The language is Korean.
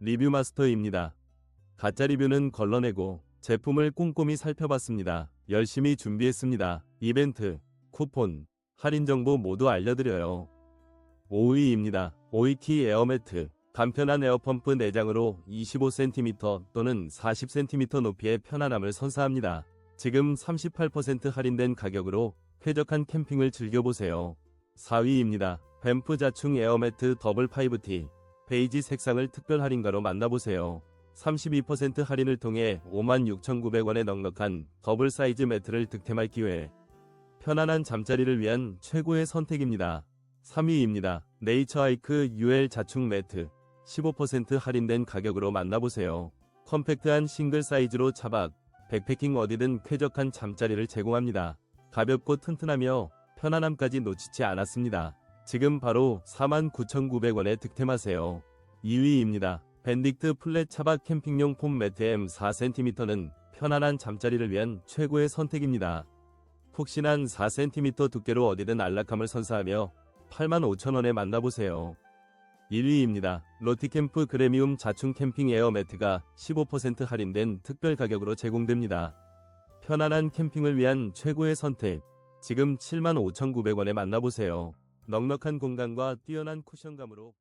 리뷰 마스터입니다. 가짜 리뷰는 걸러내고 제품을 꼼꼼히 살펴봤습니다. 열심히 준비했습니다. 이벤트, 쿠폰, 할인 정보 모두 알려드려요. 5위입니다. 오이키 에어매트. 간편한 에어펌프 내장으로 25cm 또는 40cm 높이의 편안함을 선사합니다. 지금 38% 할인된 가격으로 쾌적한 캠핑을 즐겨보세요. 4위입니다. 뱀프 자충 에어매트 더블 5T. 베이지 색상을 특별 할인가로 만나보세요. 32% 할인을 통해 56,900원에 넉넉한 더블 사이즈 매트를 득템할 기회. 편안한 잠자리를 위한 최고의 선택입니다. 3위입니다. 네이처 아이크 UL 자충 매트. 15% 할인된 가격으로 만나보세요. 컴팩트한 싱글 사이즈로 차박, 백패킹 어디든 쾌적한 잠자리를 제공합니다. 가볍고 튼튼하며 편안함까지 놓치지 않았습니다. 지금 바로 49,900원에 득템하세요. 2위입니다. 밴딕트 플랫 차박 캠핑용 폼 매트 M 4cm는 편안한 잠자리를 위한 최고의 선택입니다. 푹신한 4cm 두께로 어디든 안락함을 선사하며 85,000원에 만나보세요. 1위입니다. 로티캠프 그레미움 자충 캠핑 에어 매트가 15% 할인된 특별 가격으로 제공됩니다. 편안한 캠핑을 위한 최고의 선택. 지금 75,900원에 만나보세요. 넉넉한 공간과 뛰어난 쿠션감으로